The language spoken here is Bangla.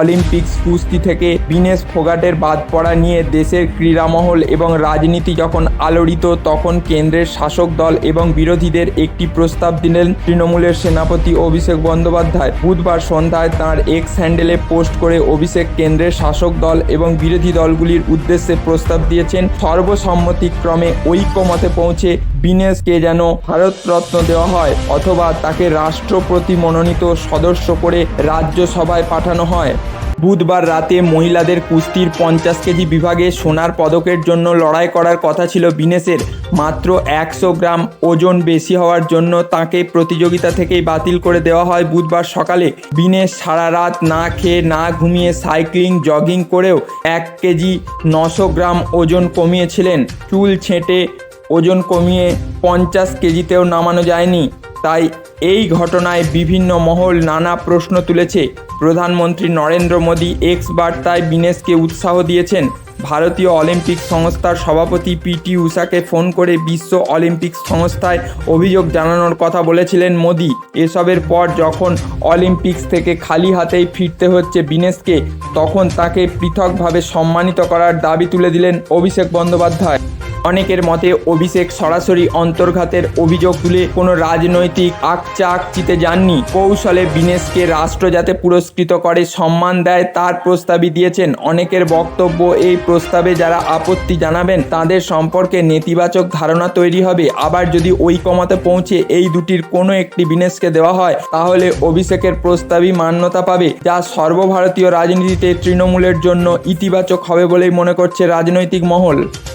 অলিম্পিক্স কুস্তি থেকে বিনেশ ফোগাটের বাদ পড়া নিয়ে দেশের ক্রীড়ামহল এবং রাজনীতি যখন আলোড়িত, তখন কেন্দ্রের শাসক দল এবং বিরোধীদের একটি প্রস্তাব দিলেন তৃণমূলের সেনাপতি অভিষেক বন্দ্যোপাধ্যায়। বুধবার সন্ধ্যায় তাঁর এক্স হ্যান্ডেলে পোস্ট করে অভিষেক কেন্দ্রের শাসক দল এবং বিরোধী দলগুলির উদ্দেশ্যে প্রস্তাব দিয়েছেন, সর্বসম্মতিক্রমে ঐক্যমতে পৌঁছে বিনেশকে যেন ভারতরত্ন দেওয়া হয় অথবা তাকে রাষ্ট্রপতি মনোনীত সদস্য করে রাজ্যসভায় পাঠানো হয়। বুধবার রাতে মহিলাদের কুস্তির পঞ্চাশ কেজি বিভাগে সোনার পদকের জন্য লড়াই করার কথা ছিল বিনেশের। মাত্র একশো গ্রাম ওজন বেশি হওয়ার জন্য তাকে প্রতিযোগিতা থেকেই বাতিল করে দেওয়া হয় বুধবার সকালে। বিনেশ সারা রাত না খেয়ে না ঘুমিয়ে সাইক্লিং, জগিং করেও এক কেজি নশো গ্রাম ওজন কমিয়েছিলেন। চুল ছেঁটে ওজন কমিয়ে পঞ্চাশ কেজিতেও নামানো যায়নি। তাই এই ঘটনায় বিভিন্ন মহল নানা প্রশ্ন তুলেছে। প্রধানমন্ত্রী নরেন্দ্র মোদী এক্স বার্তায় বিনেশকে উৎসাহ দিয়েছেন। ভারতীয় অলিম্পিক সংস্থার সভাপতি পিটি উষাকে ফোন করে বিশ্ব অলিম্পিক সংস্থায় অভিযোগ জানানোর কথা বলেছিলেন মোদী। এসবের পর যখন অলিম্পিক্স থেকে খালি হাতেই ফিরতে হচ্ছে বিনেশকে, তখন তাকে পৃথকভাবে সম্মানিত করার দাবি তুলে দিলেন অভিষেক বন্দ্যোপাধ্যায়। অনেকের মতে অভিষেক সরাসরি অন্তর্ঘাতের অভিযোগ তুলে কোনো রাজনৈতিক আকচা আকচিতে যাননি। কৌশলে বিনেশকে রাষ্ট্র যাতে পুরস্কৃত করে সম্মান দেয় তার প্রস্তাবই দিয়েছেন। অনেকের বক্তব্য এই প্রস্তাবে যারা আপত্তি জানাবেন, তাদের সম্পর্কে নেতিবাচক ধারণা তৈরি হবে। আবার যদি ঐকমতে পৌঁছে এই দুটির কোনো একটি বিনেশকে দেওয়া হয়, তাহলে অভিষেকের প্রস্তাবই মান্যতা পাবে, যা সর্বভারতীয় রাজনীতিতে তৃণমূলের জন্য ইতিবাচক হবে বলেই মনে করছে রাজনৈতিক মহল।